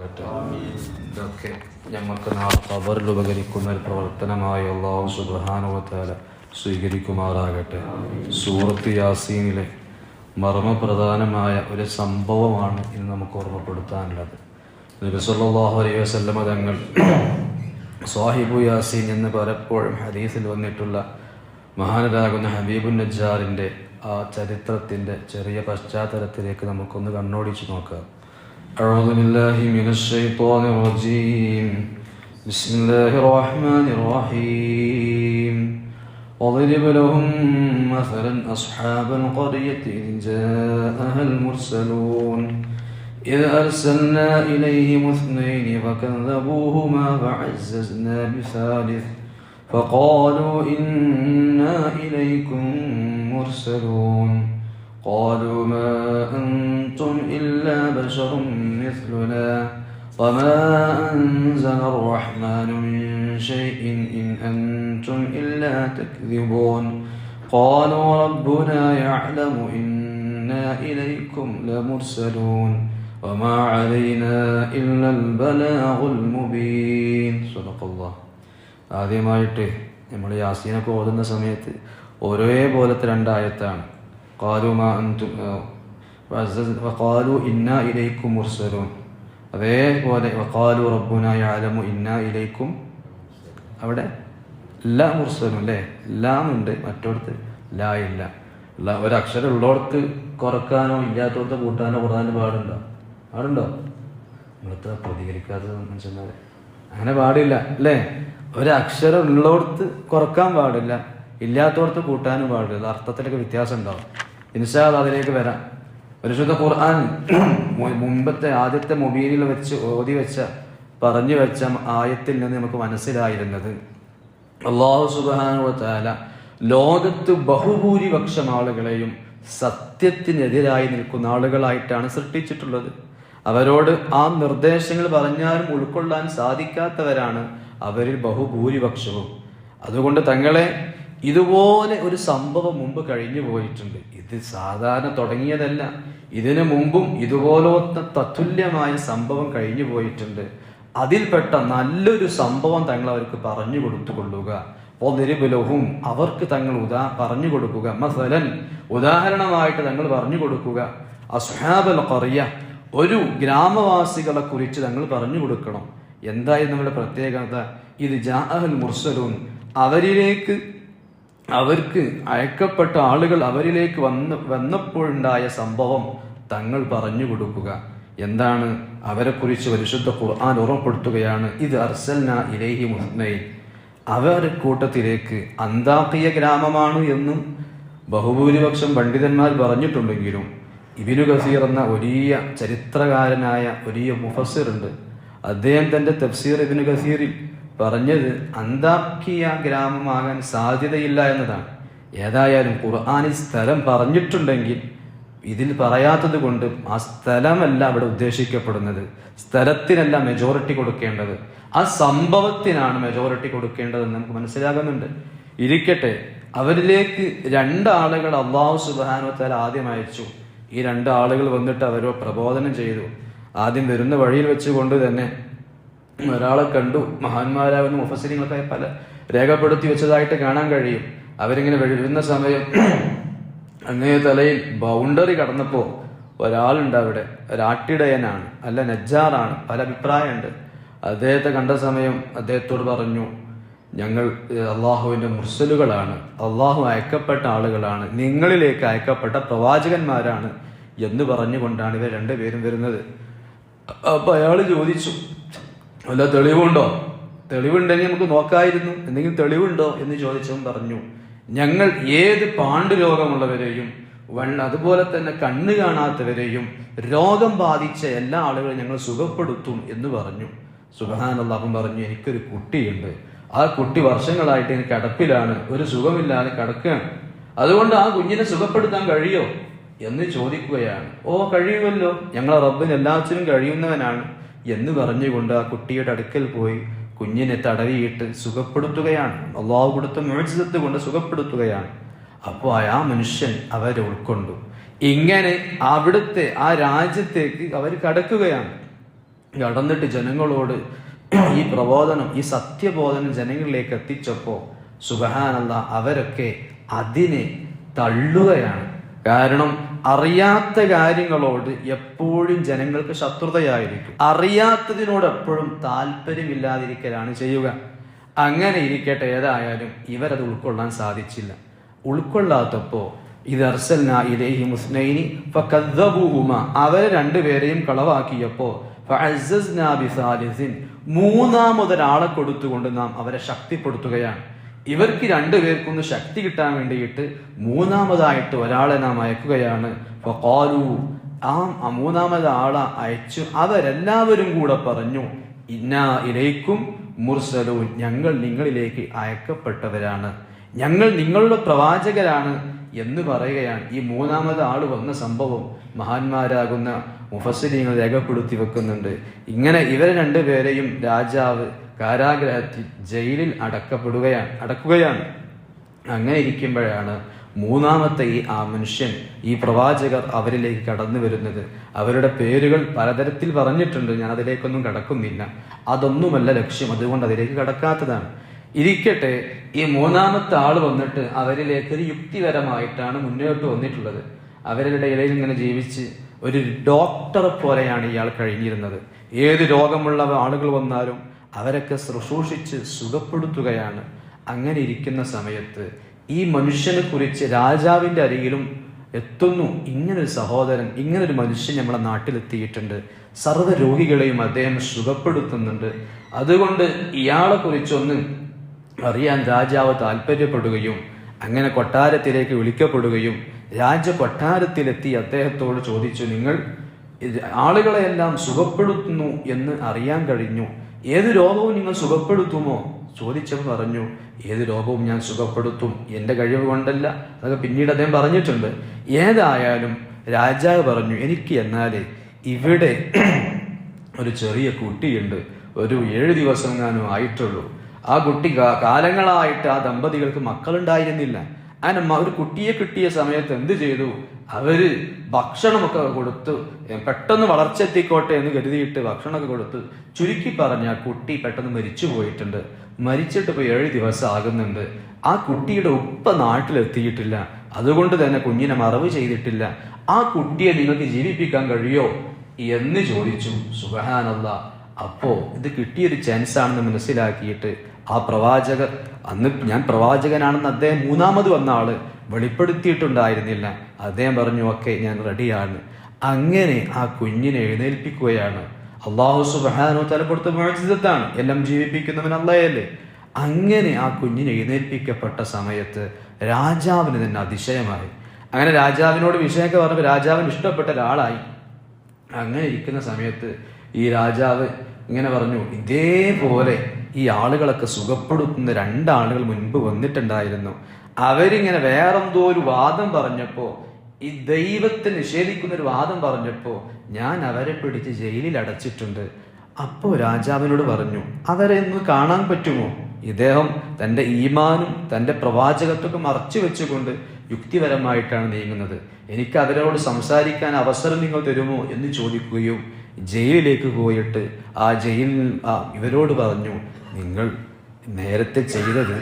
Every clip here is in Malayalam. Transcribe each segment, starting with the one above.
ഇതൊക്കെ ഞങ്ങൾക്ക് നാളെ കബറിൽ ഉപകരിക്കുന്ന ഒരു പ്രവർത്തനമായി അള്ളാഹു സുബാനുവത്താല സ്വീകരിക്കുമാറാകട്ടെ. സൂറത്ത് യാസീനിലെ മർമ്മപ്രധാനമായ ഒരു സംഭവമാണ് ഇന്ന് നമുക്ക് ഓർമ്മപ്പെടുത്താനുള്ളത്. നബിസല്ലാഹു അലൈഹി വസല്ലമ തങ്ങൾ സാഹിബു യാസീൻ എന്ന് പലപ്പോഴും ഹദീസിൽ വന്നിട്ടുള്ള മഹാനരാകുന്ന ഹബീബുൻ നജ്ജാറിന്റെ ആ ചരിത്രത്തിന്റെ ചെറിയ പശ്ചാത്തലത്തിലേക്ക് നമുക്കൊന്ന് കണ്ണോടിച്ച് നോക്കാം. أعوذ بالله من الشيطان الرجيم. بسم الله الرحمن الرحيم. واضرب لهم مثلا أصحاب القرية إذ جاءها المرسلون. إذ أرسلنا إليهم اثنين فكذبوهما فعززنا بثالث. فقالوا إنا إليكم مرسلون. قالوا ما أنتم إلا بشر مثلنا وما أنزل الرحمن من شيء إن أنتم إلا تكذبون قالوا ربنا يعلم إنا إليكم لمرسلون وما علينا إلا البلاغ المبين صدق الله ആദ്യമായിട്ട് നമ്മൾ യാസീനൊക്കെ ഓതുന്ന സമയത്ത് ഒരേപോലത്തെ രണ്ടായത്താണ് കാലുമാ അന്തും വഖാലു ഇന്ന ഇലൈക്കും മുർസലൂൻ അതേപോലെ വഖാലു റബ്ബുന യാലമു ഇന്ന ഇലൈക്കും. അവിടെ ല മുർസലും അല്ലേ? ലാം ഉണ്ട് മറ്റോടത്ത് ലാ ഇല്ല. ഒരക്ഷരം ഉള്ളോടത്ത് കുറക്കാനോ ഇല്ലാത്തോടത്ത് കൂട്ടാനോ കുറാനോ പാടുണ്ടോ? പാടുണ്ടോ? നമ്മളത്ര പ്രതികരിക്കാത്തത് മനുഷ്യന്മാരെ അങ്ങനെ പാടില്ല അല്ലേ? ഒരക്ഷരം ഉള്ളോടത്ത് കുറയ്ക്കാൻ പാടില്ല ഇല്ലാത്തോടത്ത് കൂട്ടാനും പാടില്ല. അർത്ഥത്തിലൊക്കെ വ്യത്യാസം ഉണ്ടാവും ഇൻഷാദ് അതിലേക്ക് വരാം. പരിശുദ്ധ ഖുർആൻ മുമ്പത്തെ ആദ്യത്തെ മൊബൈലിൽ വെച്ച് ഓതി വെച്ച പറഞ്ഞു വെച്ച ആയത്തിൽ നിന്ന് നമുക്ക് മനസ്സിലായിരുന്നത് അള്ളാഹു സുബാനുവല ലോകത്ത് ബഹുഭൂരിപക്ഷം ആളുകളെയും സത്യത്തിനെതിരായി നിൽക്കുന്ന ആളുകളായിട്ടാണ് സൃഷ്ടിച്ചിട്ടുള്ളത്. അവരോട് ആ നിർദ്ദേശങ്ങൾ പറഞ്ഞാലും ഉൾക്കൊള്ളാൻ സാധിക്കാത്തവരാണ് അവരിൽ ബഹുഭൂരിപക്ഷവും. അതുകൊണ്ട് തങ്ങളെ ഇതുപോലെ ഒരു സംഭവം മുമ്പ് കഴിഞ്ഞു പോയിട്ടുണ്ട്. ഇത് സാധാരണ തുടങ്ങിയതല്ല. ഇതിനു മുമ്പും ഇതുപോലത്തെ തത്തുല്യമായ സംഭവം കഴിഞ്ഞു പോയിട്ടുണ്ട്. അതിൽപ്പെട്ട നല്ലൊരു സംഭവം തങ്ങൾ അവർക്ക് പറഞ്ഞു കൊടുത്തു കൊള്ളുക ഒന്നിരുബലവും അവർക്ക് തങ്ങൾ ഉദാ പറഞ്ഞു കൊടുക്കുക. മസലൻ ഉദാഹരണമായിട്ട് തങ്ങൾ പറഞ്ഞു കൊടുക്കുക. അസ്ഹാബൽ ഖറിയ ഒരു ഗ്രാമവാസികളെ കുറിച്ച് തങ്ങൾ പറഞ്ഞു കൊടുക്കണം. എന്തായാലും നമ്മുടെ പ്രത്യേകത? ഇത് ജാഹൽ മുർസലൂൻ അവരിലേക്ക് അവർക്ക് അയക്കപ്പെട്ട ആളുകൾ അവരിലേക്ക് വന്ന് വന്നപ്പോഴുണ്ടായ സംഭവം തങ്ങൾ പറഞ്ഞു കൊടുക്കുക. എന്താണ്? അവരെക്കുറിച്ച് പരിശുദ്ധ ഖുർആൻ ഓർമ്മപ്പെടുത്തുകയാണ്. ഇത് അർസൽന ഇലേഹി മുഹ്നൈൻ അവരുടെ കൂട്ടത്തിലേക്ക് അന്താക്കിയ ഗ്രാമമാണ് എന്നും ബഹുഭൂരിപക്ഷം പണ്ഡിതന്മാർ പറഞ്ഞിട്ടുണ്ടെങ്കിലും ഇബിനു ഗസീർ എന്ന വലിയ ചരിത്രകാരനായ വലിയ മുഫസിറുണ്ട് അദ്ദേഹം തന്റെ തഫ്സീർ ഇബിനു ഗസീറിൽ പറഞ്ഞത് അന്താക്കിയ ഗ്രാമമാകാൻ സാധ്യതയില്ല എന്നതാണ്. ഏതായാലും ഖുർആാനിൽ സ്ഥലം പറഞ്ഞിട്ടുണ്ടെങ്കിൽ ഇതിൽ പറയാത്തത് കൊണ്ട് ആ സ്ഥലമല്ല അവിടെ ഉദ്ദേശിക്കപ്പെടുന്നത്. സ്ഥലത്തിനല്ല മെജോറിറ്റി കൊടുക്കേണ്ടത്. ആ സംഭവത്തിനാണ് മെജോറിറ്റി കൊടുക്കേണ്ടതെന്ന് നമുക്ക് മനസ്സിലാകുന്നുണ്ട്. ഇരിക്കട്ടെ അവരിലേക്ക് രണ്ടാളുകൾ അള്ളാഹു സുബാനുവത്താൽ ആദ്യം അയച്ചു. ഈ രണ്ടാളുകൾ വന്നിട്ട് അവരോ പ്രബോധനം ചെയ്തു. ആദ്യം വരുന്ന വഴിയിൽ വെച്ചുകൊണ്ട് തന്നെ ഒരാളെ കണ്ടു. മഹാന്മാരാവുന്ന മുഫസരിങ്ങളൊക്കെ പല രേഖപ്പെടുത്തി വെച്ചതായിട്ട് കാണാൻ കഴിയും. അവരിങ്ങനെ വരുന്ന സമയം അങ്ങേ തലയിൽ ബൗണ്ടറി കടന്നപ്പോ ഒരാളുണ്ട് അവിടെ. ഒരാട്ടിടയനാണ്. അല്ല നജ്ജാറാണ്. പല അഭിപ്രായമുണ്ട്. അദ്ദേഹത്തെ കണ്ട സമയം അദ്ദേഹത്തോട് പറഞ്ഞു ഞങ്ങൾ അള്ളാഹുവിന്റെ മുർസലുകളാണ്. അള്ളാഹു അയക്കപ്പെട്ട ആളുകളാണ്. നിങ്ങളിലേക്ക് അയക്കപ്പെട്ട പ്രവാചകന്മാരാണ് എന്ന് പറഞ്ഞുകൊണ്ടാണ് ഇവർ രണ്ടുപേരും വരുന്നത്. അപ്പൊ അയാൾ ചോദിച്ചു വല്ല തെളിവുണ്ടോ? തെളിവുണ്ടെങ്കിൽ നമുക്ക് നോക്കായിരുന്നു. എന്തെങ്കിലും തെളിവുണ്ടോ എന്ന് ചോദിച്ചവൻ പറഞ്ഞു ഞങ്ങൾ ഏത് പാണ്ട് രോഗമുള്ളവരെയും വൺ അതുപോലെ തന്നെ കണ്ണ് കാണാത്തവരെയും രോഗം ബാധിച്ച എല്ലാ ആളുകളും ഞങ്ങൾ സുഖപ്പെടുത്തും എന്ന് പറഞ്ഞു. സുബഹാനല്ലാഹം പറഞ്ഞു എനിക്കൊരു കുട്ടിയുണ്ട്. ആ കുട്ടി വർഷങ്ങളായിട്ട് എനിക്ക് കിടപ്പിലാണ്. ഒരു സുഖമില്ലാതെ കിടക്കുകയാണ്. അതുകൊണ്ട് ആ കുഞ്ഞിനെ സുഖപ്പെടുത്താൻ കഴിയോ? എന്ന് ചോദിക്കുകയാണ്. ഓ കഴിയുമല്ലോ. ഞങ്ങളെ റബ്ബിന് എല്ലാത്തിനും കഴിയുന്നവനാണ്. എന്ന് പറഞ്ഞുകൊണ്ട് ആ കുട്ടിയുടെ അടുക്കൽ പോയി കുഞ്ഞിനെ തടവിയിട്ട് സുഖപ്പെടുത്തുകയാണ്. അള്ളാഹു കൊടുത്ത മേഴ്സത്ത് കൊണ്ട് സുഖപ്പെടുത്തുകയാണ്. അപ്പോൾ ആ മനുഷ്യൻ അവരെ ഉൾക്കൊണ്ടു. ഇങ്ങനെ അവിടുത്തെ ആ രാജ്യത്തേക്ക് അവർ കടക്കുകയാണ്. കടന്നിട്ട് ജനങ്ങളോട് ഈ പ്രബോധനം ഈ സത്യബോധനം ജനങ്ങളിലേക്ക് എത്തിച്ചപ്പോൾ സുബഹാനല്ല അവരൊക്കെ അതിനെ തള്ളുകയാണ്. കാരണം അറിയാത്ത കാര്യങ്ങളോട് എപ്പോഴും ജനങ്ങൾക്ക് ശത്രുതയായിരിക്കും. അറിയാത്തതിനോട് എപ്പോഴും താല്പര്യമില്ലാതിരിക്കലാണ് ചെയ്യുക. അങ്ങനെ ഇരിക്കട്ടെ ഏതായാലും ഇവരത് ഉൾക്കൊള്ളാൻ സാധിച്ചില്ല. ഉൾക്കൊള്ളാത്തപ്പോ ഇത് അർസൽന ഇലൈഹി മുസ്നൈനി അവരെ രണ്ടുപേരെയും കളവാക്കിയപ്പോ ഫഅസ്സസ്നാ ബിസാലിസിൻ മൂന്നാമതൊരാളെ കൊടുത്തുകൊണ്ട് നാം അവരെ ശക്തിപ്പെടുത്തുകയാണ്. ഇവർക്ക് രണ്ടുപേർക്കൊന്ന് ശക്തി കിട്ടാൻ വേണ്ടിയിട്ട് മൂന്നാമതായിട്ട് ഒരാളെ നാം അയക്കുകയാണ്. ആ മൂന്നാമത് ആളെ അയച്ചു. അവരെല്ലാവരും കൂടെ പറഞ്ഞു ഇന്നാ ഇലൈക്കും മുർസലൂൻ. ഞങ്ങൾ നിങ്ങളിലേക്ക് അയക്കപ്പെട്ടവരാണ്. ഞങ്ങൾ നിങ്ങളുടെ പ്രവാചകരാണ് എന്ന് പറയുകയാണ് ഈ മൂന്നാമത് ആൾ വന്ന സംഭവം. മഹാന്മാരാകുന്ന മുഫസ്സിലിങ്ങൾ രേഖപ്പെടുത്തി വെക്കുന്നുണ്ട്. ഇങ്ങനെ ഇവരെ രണ്ടുപേരെയും രാജാവ് കാരാഗ്രഹത്തിൽ ജയിലിൽ അടക്കപ്പെടുകയാണ് അടക്കുകയാണ്. അങ്ങനെ ഇരിക്കുമ്പോഴാണ് മൂന്നാമത്തെ ഈ ആ മനുഷ്യൻ ഈ പ്രവാചകർ അവരിലേക്ക് കടന്നു വരുന്നത്. അവരുടെ പേരുകൾ പലതരത്തിൽ പറഞ്ഞിട്ടുണ്ട് ഞാൻ അതിലേക്കൊന്നും കടക്കുന്നില്ല. അതൊന്നുമല്ല ലക്ഷ്യം അതുകൊണ്ട് അതിലേക്ക് കടക്കാത്തതാണ്. ഇരിക്കട്ടെ ഈ മൂന്നാമത്തെ ആൾ വന്നിട്ട് അവരിലേക്ക് ഒരു യുക്തിപരമായിട്ടാണ് മുന്നോട്ട് വന്നിട്ടുള്ളത്. അവരുടെ ഇടയിൽ ഇങ്ങനെ ജീവിച്ച് ഒരു ഡോക്ടറെ പോലെയാണ് ഇയാൾ കഴിഞ്ഞിരുന്നത്. ഏത് രോഗമുള്ള ആളുകൾ വന്നാലും അവരൊക്കെ ശുശ്രൂഷിച്ച് സുഖപ്പെടുത്തുകയാണ്. അങ്ങനെ ഇരിക്കുന്ന സമയത്ത് ഈ മനുഷ്യനെ കുറിച്ച് രാജാവിന്റെ അരികിലും എത്തുന്നു. ഇങ്ങനൊരു സഹോദരൻ ഇങ്ങനൊരു മനുഷ്യൻ നമ്മുടെ നാട്ടിലെത്തിയിട്ടുണ്ട്. സർവ രോഗികളെയും അദ്ദേഹം സുഖപ്പെടുത്തുന്നുണ്ട്. അതുകൊണ്ട് ഇയാളെ കുറിച്ചൊന്ന് അറിയാൻ രാജാവ് താല്പര്യപ്പെടുകയും അങ്ങനെ കൊട്ടാരത്തിലേക്ക് വിളിക്കപ്പെടുകയും രാജ കൊട്ടാരത്തിലെത്തി അദ്ദേഹത്തോട് ചോദിച്ചു നിങ്ങൾ ആളുകളെയെല്ലാം സുഖപ്പെടുത്തുന്നു എന്ന് അറിയാൻ കഴിഞ്ഞു. ഏത് രോഗവും നിങ്ങൾ സുഖപ്പെടുത്തുമോ? ചോദിച്ചപ്പോൾ പറഞ്ഞു ഏത് രോഗവും ഞാൻ സുഖപ്പെടുത്തും. എന്റെ കഴിവ് കൊണ്ടല്ല. അതൊക്കെ പിന്നീട് അദ്ദേഹം പറഞ്ഞിട്ടുണ്ട്. ഏതായാലും രാജാവ് പറഞ്ഞു എനിക്ക് എന്നാലേ ഇവിടെ ഒരു ചെറിയ കുട്ടിയുണ്ട്. ഒരു ഏഴ് ദിവസം ഞാനും ആയിട്ടുള്ളൂ. ആ കുട്ടി കാലങ്ങളായിട്ട് ആ ദമ്പതികൾക്ക് മക്കളുണ്ടായിരുന്നില്ല. അങ്ങനെ ഒരു കുട്ടിയെ കിട്ടിയ സമയത്ത് എന്ത് ചെയ്തു? അവർ ഭക്ഷണമൊക്കെ കൊടുത്തു. പെട്ടെന്ന് വളർച്ച എത്തിക്കോട്ടെ എന്ന് കരുതിയിട്ട് ഭക്ഷണമൊക്കെ കൊടുത്ത്. ചുരുക്കി പറഞ്ഞ കുട്ടി പെട്ടെന്ന് മരിച്ചു പോയിട്ടുണ്ട്. മരിച്ചിട്ട് ഇപ്പൊ ഏഴ് ദിവസം ആകുന്നുണ്ട്. ആ കുട്ടിയുടെ ഉപ്പ നാട്ടിലെത്തിയിട്ടില്ല. അതുകൊണ്ട് തന്നെ കുഞ്ഞിനെ മറവ് ചെയ്തിട്ടില്ല. ആ കുട്ടിയെ നിങ്ങൾക്ക് ജീവിപ്പിക്കാൻ കഴിയോ? എന്ന് ചോദിച്ചു. സുഖാനല്ല അപ്പോ ഇത് കിട്ടിയൊരു ചാൻസ് ആണെന്ന് മനസ്സിലാക്കിയിട്ട് ആ പ്രവാചകർ അന്ന് ഞാൻ പ്രവാചകനാണെന്ന് അദ്ദേഹം മൂന്നാമത് വന്ന ആൾ വെളിപ്പെടുത്തിയിട്ടുണ്ടായിരുന്നില്ല. അദ്ദേഹം പറഞ്ഞു ഒക്കെ ഞാൻ റെഡിയാണ്. അങ്ങനെ ആ കുഞ്ഞിനെ എഴുന്നേൽപ്പിക്കുകയാണ്. അള്ളാഹു സുബാനോ തലപ്പെടുത്ത മോചിതത്താണ് എല്ലാം ജീവിപ്പിക്കുന്നവൻ അള്ളയല്ലേ അങ്ങനെ ആ കുഞ്ഞിനെ എഴുന്നേൽപ്പിക്കപ്പെട്ട സമയത്ത് രാജാവിന് തന്നെ അതിശയമായി. അങ്ങനെ രാജാവിനോട് വിഷയമൊക്കെ പറഞ്ഞപ്പോൾ രാജാവിന് ഇഷ്ടപ്പെട്ട ഒരാളായി. അങ്ങനെ ഇരിക്കുന്ന സമയത്ത് ഈ രാജാവ് ഇങ്ങനെ പറഞ്ഞു ഇതേപോലെ ഈ ആളുകളൊക്കെ സുഖപ്പെടുത്തുന്ന രണ്ടാളുകൾ മുൻപ് വന്നിട്ടുണ്ടായിരുന്നു. അവരിങ്ങനെ വേറെന്തോ ഒരു വാദം പറഞ്ഞപ്പോ ഈ ദൈവത്തെ നിഷേധിക്കുന്ന ഒരു വാദം പറഞ്ഞപ്പോ ഞാൻ അവരെ പിടിച്ച് ജയിലിൽ അടച്ചിട്ടുണ്ട്. അപ്പോ രാജാവിനോട് പറഞ്ഞു അവരെ ഒന്ന് കാണാൻ പറ്റുമോ? ഇദ്ദേഹം തന്റെ ഈമാനും തന്റെ പ്രവാചകത്വമൊക്കെ മറച്ചു വെച്ചുകൊണ്ട് യുക്തിപരമായിട്ടാണ് നീങ്ങുന്നത്. എനിക്ക് അവരോട് സംസാരിക്കാൻ അവസരം നിങ്ങൾ തരുമോ? എന്ന് ചോദിക്കുകയും ജയിലിലേക്ക് പോയിട്ട് ആ ജയിലിൽ ആ ഇവരോട് പറഞ്ഞു നിങ്ങൾ നേരത്തെ ചെയ്തത്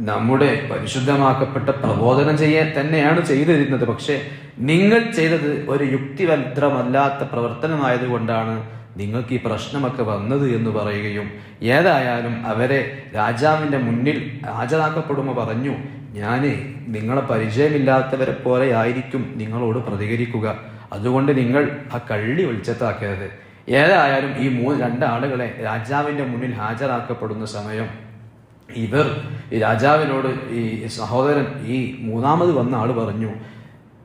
നമ്മുടെ പരിശുദ്ധമാക്കപ്പെട്ട പ്രബോധനം ചെയ്യാൻ തന്നെയാണ് ചെയ്തിരുന്നത്. പക്ഷേ നിങ്ങൾ ചെയ്തത് ഒരു യുക്തിഭദ്രമല്ലാത്ത പ്രവർത്തനമായതുകൊണ്ടാണ് നിങ്ങൾക്ക് ഈ പ്രശ്നമൊക്കെ വന്നത് എന്ന് പറയുകയും ഏതായാലും അവരെ രാജാവിന്റെ മുന്നിൽ ഹാജരാക്കപ്പെടുമ്പോൾ പറഞ്ഞു ഞാൻ നിങ്ങളെ പരിചയമില്ലാത്തവരെ പോലെ ആയിരിക്കും നിങ്ങളോട് പ്രതികരിക്കുക. അതുകൊണ്ട് നിങ്ങൾ ആ കള്ളി വെളിച്ചത്താക്കരുത്. ഏതായാലും ഈ മൂന്ന് രണ്ടാളുകളെ രാജാവിന്റെ മുന്നിൽ ഹാജരാക്കപ്പെടുന്ന സമയം ഇവർ ഈ രാജാവിനോട് ഈ സഹോദരൻ ഈ മൂന്നാമത് വന്ന ആൾ പറഞ്ഞു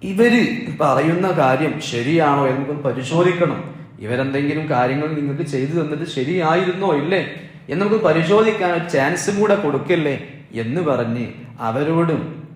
ഇവർ പറയുന്ന കാര്യം ശരിയാണോ എന്ന് നമുക്കൊന്ന് പരിശോധിക്കണം. ഇവരെന്തെങ്കിലും കാര്യങ്ങൾ നിങ്ങൾക്ക് ചെയ്തു തന്നിട്ട് ശരിയായിരുന്നോ ഇല്ലേ? എന്ന് നമുക്ക് പരിശോധിക്കാൻ ചാൻസും കൂടെ കൊടുക്കല്ലേ? എന്ന് പറഞ്ഞ് അവരോടും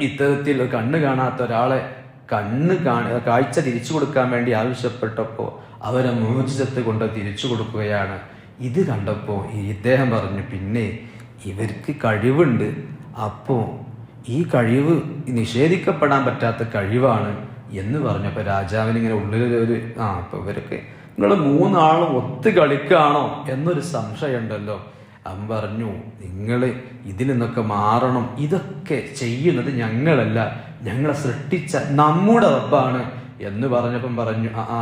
ഇത്തരത്തിൽ കണ്ണു കാണാത്ത ഒരാളെ കണ്ണ് കാണ കാഴ്ച തിരിച്ചു കൊടുക്കാൻ വേണ്ടി ആവശ്യപ്പെട്ടപ്പോൾ അവരെ മോചിതത്ത് കൊണ്ട് തിരിച്ചു കൊടുക്കുകയാണ്. ഇത് കണ്ടപ്പോൾ ഇദ്ദേഹം പറഞ്ഞു പിന്നെ ഇവർക്ക് കഴിവുണ്ട്. അപ്പോൾ ഈ കഴിവ് നിഷേധിക്കപ്പെടാൻ പറ്റാത്ത കഴിവാണ് എന്ന് പറഞ്ഞപ്പോൾ രാജാവിന് ഇങ്ങനെ ഉള്ളിൽ ഒരു ആ അപ്പൊ ഇവരൊക്കെ നിങ്ങൾ മൂന്നാളും ഒത്ത് കളിക്കാണോ? എന്നൊരു സംശയമുണ്ടല്ലോ. അവൻ പറഞ്ഞു നിങ്ങൾ ഇതിൽ നിന്നൊക്കെ മാറണം. ഇതൊക്കെ ചെയ്യുന്നത് ഞങ്ങളല്ല. ഞങ്ങളെ സൃഷ്ടിച്ച നമ്മുടെ റബ്ബാണ് എന്ന് പറഞ്ഞപ്പം പറഞ്ഞു ആ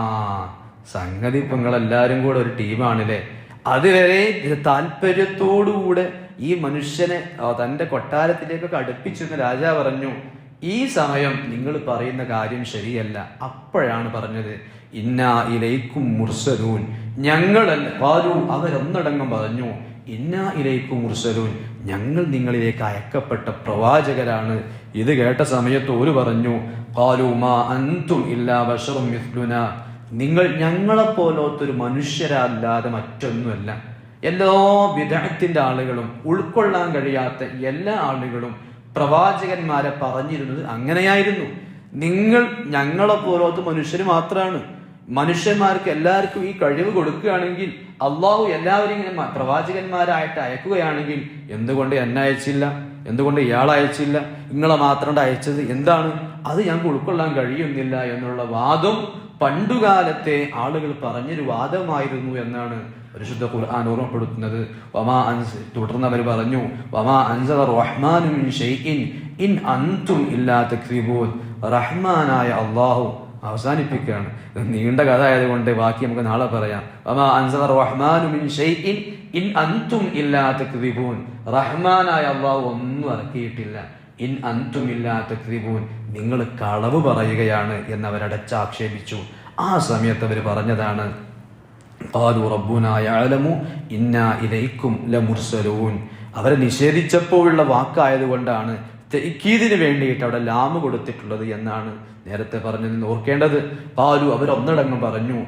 സംഗതി ഇപ്പൊ നിങ്ങളെല്ലാരും കൂടെ ഒരു ടീമാണല്ലേ? അതുവരെ താല്പര്യത്തോടുകൂടെ ഈ മനുഷ്യനെ തന്റെ കൊട്ടാരത്തിലേക്കൊക്കെ അടുപ്പിച്ചെന്ന് രാജാവ് പറഞ്ഞു ഈ സമയം നിങ്ങൾ പറയുന്ന കാര്യം ശരിയല്ല. അപ്പോഴാണ് പറഞ്ഞത് ഇന്നാ ഇലൈക്കും മുർസലൂൻ. ഞങ്ങളല്ല പാലു അവരൊന്നടങ്കം പറഞ്ഞു ഇന്നാ ഇലൈക്കും മുർസലൂൻ. ഞങ്ങൾ നിങ്ങളിലേക്ക് അയക്കപ്പെട്ട പ്രവാചകരാണ്. ഇത് കേട്ട സമയത്ത് ഒരു പറഞ്ഞു കാലുമാ മാ അൻതും ഇല്ലാ ബഷറും നിങ്ങൾ ഞങ്ങളെപ്പോലത്തൊരു മനുഷ്യരല്ലാതെ മറ്റൊന്നുമല്ല. എല്ലാ വിദഗ്ധത്തിന്റെ ആളുകളും ഉൾക്കൊള്ളാൻ കഴിയാത്ത എല്ലാ ആളുകളും പ്രവാചകന്മാരെ പറഞ്ഞിരുന്നത് അങ്ങനെയായിരുന്നു. നിങ്ങൾ ഞങ്ങളെ മനുഷ്യർ മാത്രമാണ് മനുഷ്യന്മാർക്ക് എല്ലാവർക്കും ഈ കഴിവ് കൊടുക്കുകയാണെങ്കിൽ അള്ളാഹു എല്ലാവരും ഇങ്ങനെ പ്രവാചകന്മാരായിട്ട് അയക്കുകയാണെങ്കിൽ എന്തുകൊണ്ട് എന്നെ അയച്ചില്ല? എന്തുകൊണ്ട് ഇയാൾ അയച്ചില്ല? നിങ്ങളെ മാത്രം അയച്ചത് എന്താണ്? അത് ഞങ്ങൾക്ക് ഉൾക്കൊള്ളാൻ കഴിയുന്നില്ല എന്നുള്ള വാദം പണ്ടുകാലത്തെ ആളുകൾ പറഞ്ഞൊരു വാദമായിരുന്നു എന്നാണ് പരിശുദ്ധ ഖുർആൻ ഓർമ്മപ്പെടുത്തുന്നത്. വമാ അൻസ് തുടർന്ന് അവർ പറഞ്ഞു വമാ അൻസ റഹ്മാനും ഇൻ അൻതും ഇല്ലാ റഹ്മാനായ അള്ളാഹു അവസാനിപ്പിക്കുകയാണ് ഇത് നീണ്ട കഥ ആയതുകൊണ്ട് ബാക്കി നമുക്ക് നാളെ പറയാം വമാ അൻസല റഹ്മാനു മിൻ ഷൈഇൻ ഇൻ അൻതും ഇല്ലാ തക്രിബൂൻ റഹ്മാനായ അള്ളാഹു ഒന്നും ഇറക്കിയിട്ടില്ല ഇൻ അൻതും ഇല്ലാ തക്രിബൂൻ നിങ്ങൾ കളവ് പറയുകയാണ് എന്ന് അവരടച്ചാക്ഷേപിച്ചു ആ സമയത്ത് അവർ പറഞ്ഞതാണ് قالوا ربنا يعلم إنا إليكم لمرسلون അവരെ നിഷേധിച്ചപ്പോഴുള്ള വാക്കായതുകൊണ്ടാണ് തെക്കീതിന് വേണ്ടിയിട്ട് അവിടെ ലാമ് കൊടുത്തിട്ടുള്ളത് എന്നാണ് നേരത്തെ പറഞ്ഞത്. ഓർക്കേണ്ടത് പാലു അവരൊന്നടങ്ങ് പറഞ്ഞു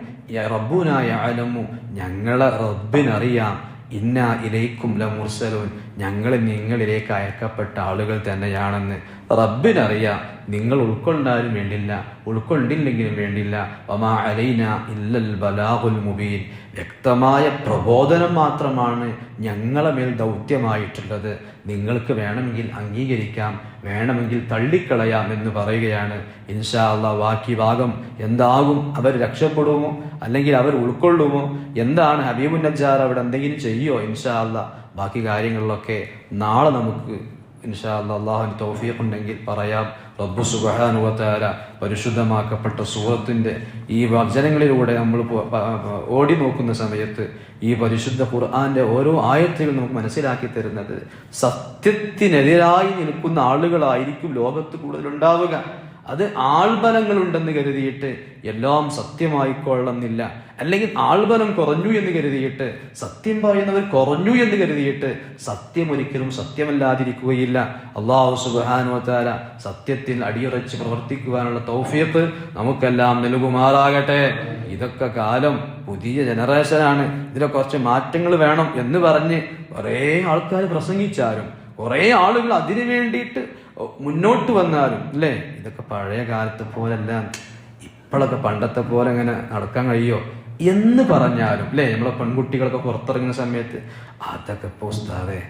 റബ്ബുനായ അലമു ഞങ്ങളെ റബ്ബിനറിയാം ഇന്ന ഇലൈക്കും ലമുർസലൂൻ ഞങ്ങൾ നിങ്ങളിലേക്ക് അയക്കപ്പെട്ട ആളുകൾ തന്നെയാണെന്ന് റബ്ബിനറിയാം. നിങ്ങൾ ഉൾക്കൊണ്ടാലും വേണ്ടില്ല. ഉൾക്കൊണ്ടില്ലെങ്കിലും വേണ്ടില്ല. ഒമാ അലൈന ഇല്ലൽ ബലാഹുൽ മുബീൻ. വ്യക്തമായ പ്രബോധനം മാത്രമാണ് ഞങ്ങളെ മേൽ ദൗത്യമായിട്ടുള്ളത്. നിങ്ങൾക്ക് വേണമെങ്കിൽ അംഗീകരിക്കാം. വേണമെങ്കിൽ തള്ളിക്കളയാം എന്ന് പറയുകയാണ്. ഇൻഷാ അള്ളാ ബാക്കി ഭാഗം എന്താകും? അവർ രക്ഷപ്പെടുമോ? അല്ലെങ്കിൽ അവർ ഉൾക്കൊള്ളുമോ? എന്താണ് ഹബീബുൻ അവിടെ എന്തെങ്കിലും ചെയ്യോ? ഇൻഷാ അള്ളാ. ബാക്കി കാര്യങ്ങളിലൊക്കെ നാളെ നമുക്ക് ഇൻഷാ അല്ലാ അള്ളാഹുവിന് തോഫിയൊക്കെ ഉണ്ടെങ്കിൽ പറയാം. റബ്ബു സുബഹാനുവത്താര പരിശുദ്ധമാക്കപ്പെട്ട സൂറത്തിന്റെ ഈ വചനങ്ങളിലൂടെ നമ്മൾ ഓടി നോക്കുന്ന സമയത്ത് ഈ പരിശുദ്ധ ഖുർആന്റെ ഓരോ ആയത്തുകളും നമുക്ക് മനസ്സിലാക്കി തരുന്നത് സത്യത്തിനെതിരായി നിൽക്കുന്ന ആളുകളായിരിക്കും ലോകത്ത് കൂടുതൽ ഉണ്ടാവുക അത് ആൾബലങ്ങൾ ഉണ്ടെന്ന് കരുതിയിട്ട് എല്ലാം സത്യമായിക്കൊള്ളുന്നില്ല അല്ലെങ്കിൽ ആൾബലം കുറഞ്ഞു എന്ന് കരുതിയിട്ട് സത്യം പറയുന്നവർ കുറഞ്ഞു എന്ന് കരുതിയിട്ട് സത്യം ഒരിക്കലും സത്യമല്ലാതിരിക്കുകയില്ല. അള്ളാഹു സുബാനുവത്താല സത്യത്തിൽ അടിയുറച്ച് പ്രവർത്തിക്കുവാനുള്ള തൗഫിയത്ത് നമുക്കെല്ലാം നൽകുമാറാകട്ടെ. ഇതൊക്കെ കാലം പുതിയ ജനറേഷനാണ്. ഇതിലെ കുറച്ച് മാറ്റങ്ങൾ വേണം എന്ന് പറഞ്ഞ് കുറേ ആൾക്കാർ പ്രസംഗിച്ചാലും കുറേ ആളുകൾ അതിനു വേണ്ടിയിട്ട് മുന്നോട്ട് വന്നാലും അല്ലേ? ഇതൊക്കെ പഴയ കാലത്തെ പോലല്ല ഇപ്പോഴൊക്കെ പണ്ടത്തെ പോലെ അങ്ങനെ നടക്കാൻ കഴിയോ? എന്ന് പറഞ്ഞാലും അല്ലേ? നമ്മളെ പെൺകുട്ടികളൊക്കെ പുറത്തിറങ്ങുന്ന സമയത്ത് അതൊക്കെ പോസ്താവേ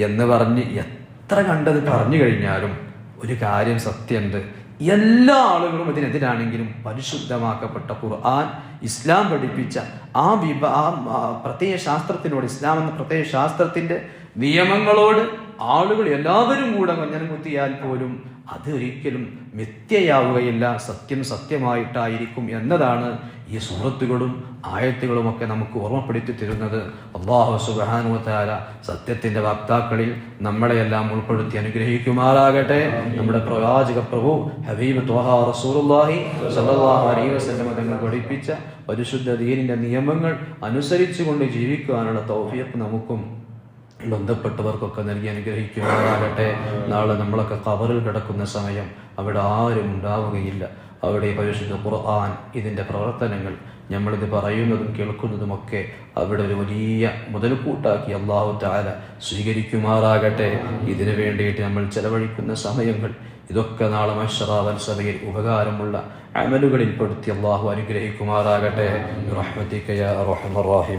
എന്ന് പറഞ്ഞ് എത്ര കണ്ടത് പറഞ്ഞു കഴിഞ്ഞാലും ഒരു കാര്യം സത്യമുണ്ട്. എല്ലാ ആളുകളും ഇതിനെതിരാണെങ്കിലും പരിശുദ്ധമാക്കപ്പെട്ട ഖുർആൻ ഇസ്ലാം പഠിപ്പിച്ച ആ വിഭ ആ പ്രത്യേക ശാസ്ത്രത്തിനോട് ഇസ്ലാം എന്ന പ്രത്യയ ശാസ്ത്രത്തിന്റെ നിയമങ്ങളോട് ആളുകൾ എല്ലാവരും കൂടെ കൊഞ്ഞനം കുത്തിയാൽ പോലും അതൊരിക്കലും മിഥ്യയാവുകയില്ല. സത്യം സത്യമായിട്ടായിരിക്കും എന്നതാണ് ഈ സൂറത്തുകളും ആയത്തുകളും ഒക്കെ നമുക്ക് ഓർമ്മപ്പെടുത്തി തരുന്നത്. അള്ളാഹു സുബാനുവത്താല സത്യത്തിന്റെ വക്താക്കളിൽ നമ്മളെയെല്ലാം ഉൾപ്പെടുത്തി അനുഗ്രഹിക്കുമാറാകട്ടെ. നമ്മുടെ പ്രവാചക പ്രഭു ഹബീബ് വസല്ലം തങ്ങൾ പഠിപ്പിച്ച പരിശുദ്ധ ദീനിന്റെ നിയമങ്ങൾ അനുസരിച്ചുകൊണ്ട് ജീവിക്കുവാനുള്ള തൗഫിയത്ത് നമുക്കും ബന്ധപ്പെട്ടവർക്കൊക്കെ നൽകി അനുഗ്രഹിക്കുമാറാകട്ടെ. നാളെ നമ്മളൊക്കെ കവറിൽ കിടക്കുന്ന സമയം അവിടെ ആരും ഉണ്ടാവുകയില്ല. അവിടെ പരിശുദ്ധ ഖുർആൻ ഇതിന്റെ പ്രവർത്തനങ്ങൾ നമ്മളിത് പറയുന്നതും കേൾക്കുന്നതുമൊക്കെ അവിടെ ഒരു വലിയ മുതൽക്കൂട്ടാക്കി അള്ളാഹു താല സ്വീകരിക്കുമാറാകട്ടെ. ഇതിനു വേണ്ടിയിട്ട് നമ്മൾ ചെലവഴിക്കുന്ന സമയങ്ങൾ ഇതൊക്കെ നാളെ മഷറാവൽ സഭയിൽ ഉപകാരമുള്ള അമലുകളിൽ പെടുത്തി അള്ളാഹു അനുഗ്രഹിക്കുമാറാകട്ടെ